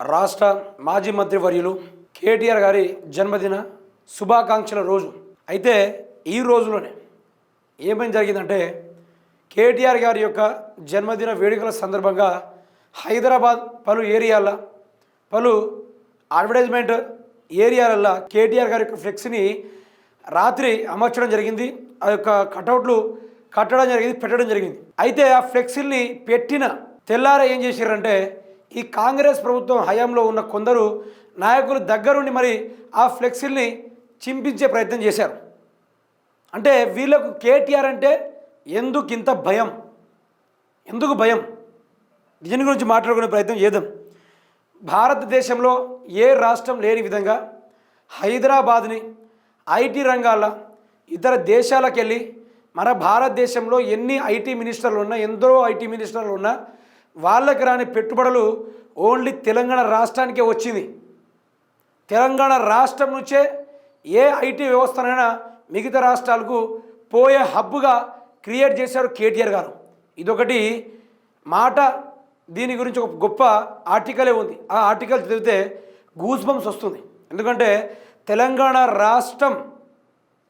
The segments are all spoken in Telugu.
రాష్ట్ర మాజీ మంత్రివర్యులు కేటీఆర్ గారి జన్మదిన శుభాకాంక్షల రోజు. అయితే ఈ రోజులోనే ఏమేం జరిగిందంటే కేటీఆర్ గారి యొక్క జన్మదిన వేడుకల సందర్భంగా హైదరాబాద్ పలు ఏరియాల పలు అడ్వర్టైజ్మెంట్ ఏరియాలల్లో కేటీఆర్ గారి యొక్క ఫ్లెక్స్ని రాత్రి అమర్చడం జరిగింది. ఆ యొక్క కటౌట్లు కట్టడం జరిగింది పెట్టడం జరిగింది. అయితే ఆ ఫ్లెక్సీల్ని పెట్టిన తెల్లార ఏం చేశారంటే ఈ కాంగ్రెస్ ప్రభుత్వం హయాంలో ఉన్న కొందరు నాయకులు దగ్గరుండి మరి ఆ ఫ్లెక్సీల్ని చింపించే ప్రయత్నం చేశారు. అంటే వీళ్ళకు కేటీఆర్ అంటే ఎందుకు ఇంత భయం? ఎందుకు భయం? దీని గురించి మాట్లాడుకునే ప్రయత్నం చేద్దాం. భారతదేశంలో ఏ రాష్ట్రం లేని విధంగా హైదరాబాద్ని ఐటీ రంగాల ఇతర దేశాలకు వెళ్ళి మన భారతదేశంలో ఎన్ని ఐటీ మినిస్టర్లు ఉన్నా ఎందరో ఐటీ మినిస్టర్లు ఉన్నా వాళ్ళకి రాని పెట్టుబడులు ఓన్లీ తెలంగాణ రాష్ట్రానికే వచ్చింది. తెలంగాణ రాష్ట్రం నుంచే ఏ ఐటీ వ్యవస్థనైనా మిగతా రాష్ట్రాలకు పోయే హబ్బుగా క్రియేట్ చేశారు కేటీఆర్ గారు. ఇదొకటి. మాట దీని గురించి ఒక గొప్ప ఆర్టికలే ఉంది. ఆ ఆర్టికల్ చదివితే గూస్ బంప్స్ వస్తుంది. ఎందుకంటే తెలంగాణ రాష్ట్రం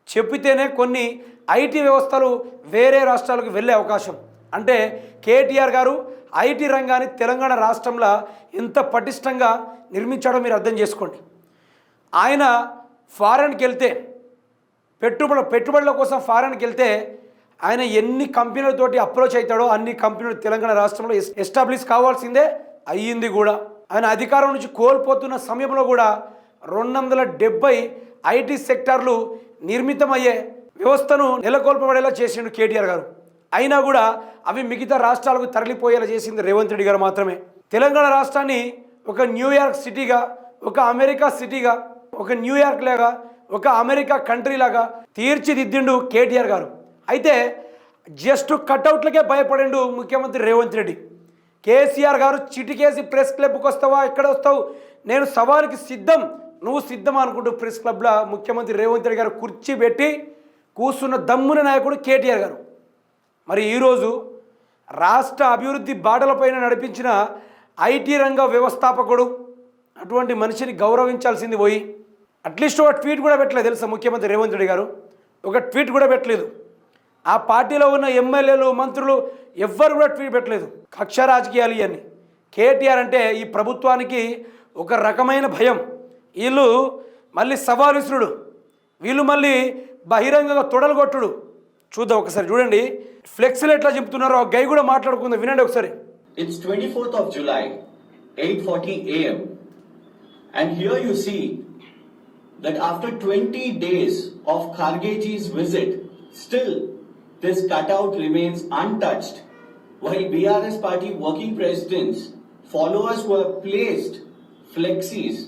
చెప్పితేనే కొన్ని ఐటీ వ్యవస్థలు వేరే రాష్ట్రాలకు వెళ్ళే అవకాశం. అంటే కేటీఆర్ గారు ఐటీ రంగాన్ని తెలంగాణ రాష్ట్రంలో ఎంత పటిష్టంగా నిర్మించాడో మీరు అర్థం చేసుకోండి. ఆయన ఫారెన్కి వెళ్తే పెట్టుబడి పెట్టుబడుల కోసం ఫారెన్కి వెళ్తే ఆయన ఎన్ని కంపెనీలతోటి అప్రోచ్ అవుతాడో అన్ని కంపెనీలు తెలంగాణ రాష్ట్రంలో ఎస్టాబ్లిష్ కావాల్సిందే అయ్యింది కూడా. ఆయన అధికారం నుంచి కోల్పోతున్న సమయంలో కూడా రెండు వందల డెబ్బై ఐటీ సెక్టార్లు నిర్మితమయ్యే వ్యవస్థను నెలకొల్పబడేలా చేసిండు కేటీఆర్ గారు. అయినా కూడా అవి మిగతా రాష్ట్రాలకు తరలిపోయేలా చేసింది రేవంత్ రెడ్డి గారు మాత్రమే. తెలంగాణ రాష్ట్రాన్ని ఒక న్యూయార్క్ సిటీగా ఒక అమెరికా సిటీగా ఒక న్యూయార్క్ లాగా ఒక అమెరికా కంట్రీ లాగా తీర్చిదిద్దిండు కేటీఆర్ గారు. అయితే జస్ట్ కట్అవుట్లకే భయపడిండు ముఖ్యమంత్రి రేవంత్ రెడ్డి. కేసీఆర్ గారు చిటికేసి ప్రెస్ క్లబ్కి వస్తావా ఎక్కడ వస్తావు? నేను సవాలుకి సిద్ధం నువ్వు సిద్ధం అనుకుంటూ ప్రెస్ క్లబ్లో ముఖ్యమంత్రి రేవంత్ రెడ్డి గారు కుర్చీ పెట్టి కూర్చున్న దమ్మున నాయకుడు కేటీఆర్ గారు. మరి ఈరోజు రాష్ట్ర అభివృద్ధి బాటలపైన నడిపించిన ఐటీ రంగ వ్యవస్థాపకుడు అటువంటి మనిషిని గౌరవించాల్సింది పోయి అట్లీస్ట్ ఒక ట్వీట్ కూడా పెట్టలేదు తెలుసా ముఖ్యమంత్రి రేవంత్ రెడ్డి గారు? ఒక ట్వీట్ కూడా పెట్టలేదు. ఆ పార్టీలో ఉన్న ఎమ్మెల్యేలు మంత్రులు ఎవ్వరు కూడా ట్వీట్ పెట్టలేదు. కక్ష రాజకీయాలు ఇవన్నీ కేటీఆర్ అంటే ఈ ప్రభుత్వానికి ఒక రకమైన భయం. వీళ్ళు మళ్ళీ సవాల్ వీళ్ళు మళ్ళీ బహిరంగంగా తొడలు కొట్టుడు. చూద్దాం ఒకసారి చూడండి. ఫ్లెక్సీలు ఎట్లా చెప్తున్నారో గై కూడా మాట్లాడుకుంది వినండి ఒకసారి. It's twenty fourth of July eight forty AM and here you see that after twenty days of Khargeji's visit still this cutout remains untouched why BRS party working president's followers were placed flexes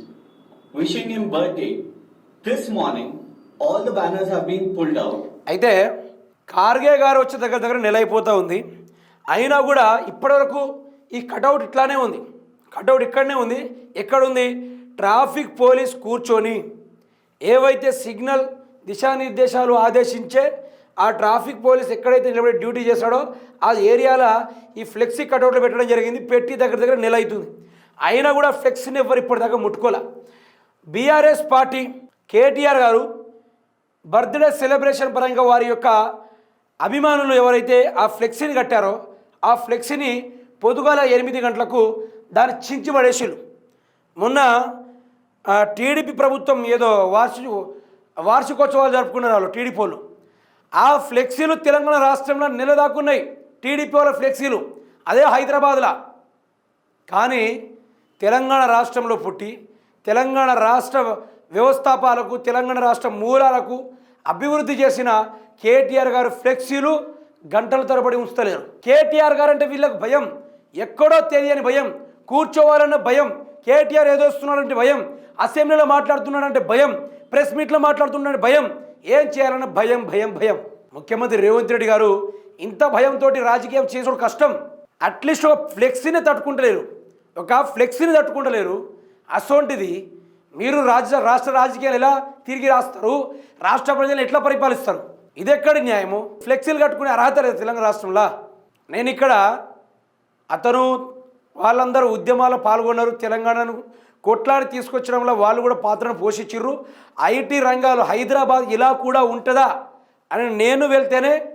wishing in birthday this morning all the banners been pulled out అయితే కార్గే గారు వచ్చే దగ్గర దగ్గర నెల అయిపోతూ ఉంది. అయినా కూడా ఇప్పటివరకు ఈ కటౌట్ ఇట్లానే ఉంది. కటౌట్ ఇక్కడనే ఉంది. ఎక్కడుంది? ట్రాఫిక్ పోలీస్ కూర్చొని ఏవైతే సిగ్నల్ దిశానిర్దేశాలు ఆదేశించే ఆ ట్రాఫిక్ పోలీస్ ఎక్కడైతే నిలబడి డ్యూటీ చేస్తాడో ఆ ఏరియాలో ఈ ఫ్లెక్సీ కటౌట్లు పెట్టడం జరిగింది. పెట్టి దగ్గర దగ్గర నెల అవుతుంది. అయినా కూడా ఫ్లెక్సీని ఎవరు ఇప్పటిదాకా ముట్టుకోలే. బీఆర్ఎస్ పార్టీ కేటీఆర్ గారు బర్త్డే సెలబ్రేషన్ పరంగా వారి యొక్క అభిమానులు ఎవరైతే ఆ ఫ్లెక్సీని కట్టారో ఆ ఫ్లెక్సీని పొద్దుగాల ఎనిమిది గంటలకు దాన్ని చించి పడేసిళ్ళు మొన్న టీడీపీ ప్రభుత్వం ఏదో వార్షిక వార్షికోత్సవాలు జరుపుకున్నారు వాళ్ళు టీడీపీ వాళ్ళు. ఆ ఫ్లెక్సీలు తెలంగాణ రాష్ట్రంలో నిలదాక్కున్నాయి టీడీపీ వాళ్ళ ఫ్లెక్సీలు అదే హైదరాబాద్లో. కానీ తెలంగాణ రాష్ట్రంలో పుట్టి తెలంగాణ రాష్ట్ర వ్యవస్థాపాలకు తెలంగాణ రాష్ట్ర మూలాలకు అభివృద్ధి చేసిన కేటీఆర్ గారు ఫ్లెక్సీలు గంటల తరబడి ఉంచలేరు కేటీఆర్ గారు అంటే వీళ్ళకి భయం. ఎక్కడో తెలియని భయం. కూర్చోవాలన్న భయం. కేటీఆర్ ఏదో వస్తున్నాడంటే భయం. అసెంబ్లీలో మాట్లాడుతున్నాడంటే భయం. ప్రెస్ మీట్లో మాట్లాడుతున్నాడంటే భయం. ఏం చేయాలన్న భయం భయం భయం. ముఖ్యమంత్రి రేవంత్ రెడ్డి గారు ఇంత భయంతో రాజకీయం చేసుడు కష్టం. అట్లీస్ట్ ఒక ఫ్లెక్సీని తట్టుకుంటలేరు. ఒక ఫ్లెక్సీని తట్టుకుంటలేరు. అసోంటిది మీరు రాజ్య రాష్ట్ర రాజకీయాలు ఎలా తిరిగి రాస్తారు? రాష్ట్ర ప్రజలు ఎట్లా పరిపాలిస్తారు? ఇది ఎక్కడి న్యాయము? ఫ్లెక్సీలు కట్టుకునే అర్హత లేదు తెలంగాణ రాష్ట్రంలో. నేను ఇక్కడ అతను వాళ్ళందరూ ఉద్యమాల్లో పాల్గొన్నారు. తెలంగాణను కొట్లాడి తీసుకొచ్చడంలో వాళ్ళు కూడా పాత్రను పోషించిర్రు. ఐటీ రంగాలు హైదరాబాద్ ఇలా కూడా ఉంటుందా? అని నేను వెళ్తేనే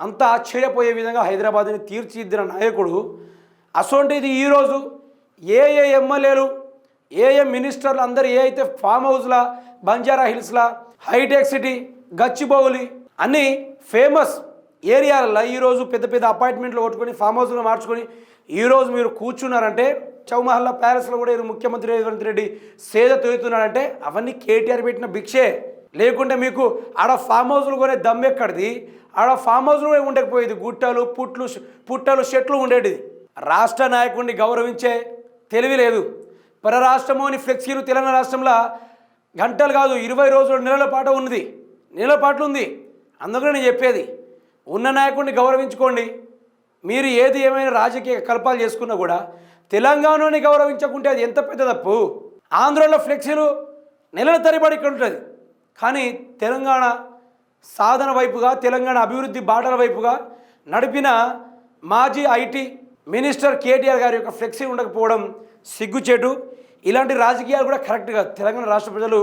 అంత ఆశ్చర్యపోయే విధంగా హైదరాబాద్ని తీర్చిదిద్దిన నాయకుడు. అసోంటిది ఈరోజు ఏ ఏ ఎమ్మెల్యేలు ఏ ఏ మినిస్టర్లు అందరు ఏ అయితే ఫామ్ హౌస్లా బంజారా హిల్స్లా హైటెక్ సిటీ గచ్చిబౌలి అన్ని ఫేమస్ ఏరియాలలో ఈరోజు పెద్ద పెద్ద అపార్ట్మెంట్లు కొట్టుకొని ఫామ్ హౌస్లో మార్చుకొని ఈరోజు మీరు కూర్చున్నారంటే చౌమహల్లా ప్యాలెస్లో కూడా ఈరోజు ముఖ్యమంత్రి రేవంత్ రెడ్డి సేద తోగుతున్నాడంటే అవన్నీ కేటీఆర్ పెట్టిన భిక్షే. లేకుంటే మీకు ఆడ ఫామ్ హౌస్లు కొనే దమ్మెక్కడిది ఆడ ఫామ్ హౌస్లు ఉండకపోయేది. గుట్టలు పుట్లు పుట్టలు చెట్లు ఉండేటిది. రాష్ట్ర నాయకుడిని గౌరవించే తెలివి లేదు. పరరాష్ట్రమోని ఫ్లెక్సీలు తెలంగాణ రాష్ట్రంలో గంటలు కాదు ఇరవై రోజుల నెలల పాట ఉన్నది. నెలల పాటలు ఉంది. అందుకని నేను చెప్పేది ఉన్న నాయకుడిని గౌరవించుకోండి. మీరు ఏది ఏమైనా రాజకీయ కల్పాలు చేసుకున్నా కూడా తెలంగాణని గౌరవించకుంటే అది ఎంత పెద్ద తప్పు? ఆంధ్రలో ఫ్లెక్సీలు నెలల తరబడి ఇక్కడ ఉంటుంది. కానీ తెలంగాణ సాధన వైపుగా తెలంగాణ అభివృద్ధి బాటల వైపుగా నడిపిన మాజీ ఐటీ మినిస్టర్ కేటీఆర్ గారి యొక్క ఫ్లెక్సీ ఉండకపోవడం సిగ్గుచేటు. ఇలాంటి రాజకీయాలు కూడా కరెక్ట్గా తెలంగాణ రాష్ట్ర ప్రజలు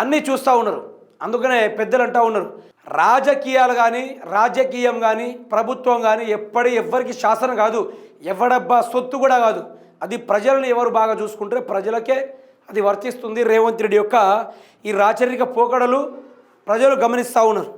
అన్నీ చూస్తూ ఉన్నారు. అందుకనే పెద్దలు అంటూ ఉన్నారు. రాజకీయాలు కానీ రాజకీయం కానీ ప్రభుత్వం కానీ ఎప్పటి ఎవ్వరికి శాసనం కాదు. ఎవడబ్బా సొత్తు కూడా కాదు. అది ప్రజలను ఎవరు బాగా చూసుకుంటే ప్రజలకే అది వర్తిస్తుంది రేవంత్ రెడ్డి యొక్క ఈ రాచరిక పోకడలు ప్రజలు గమనిస్తూ ఉన్నారు.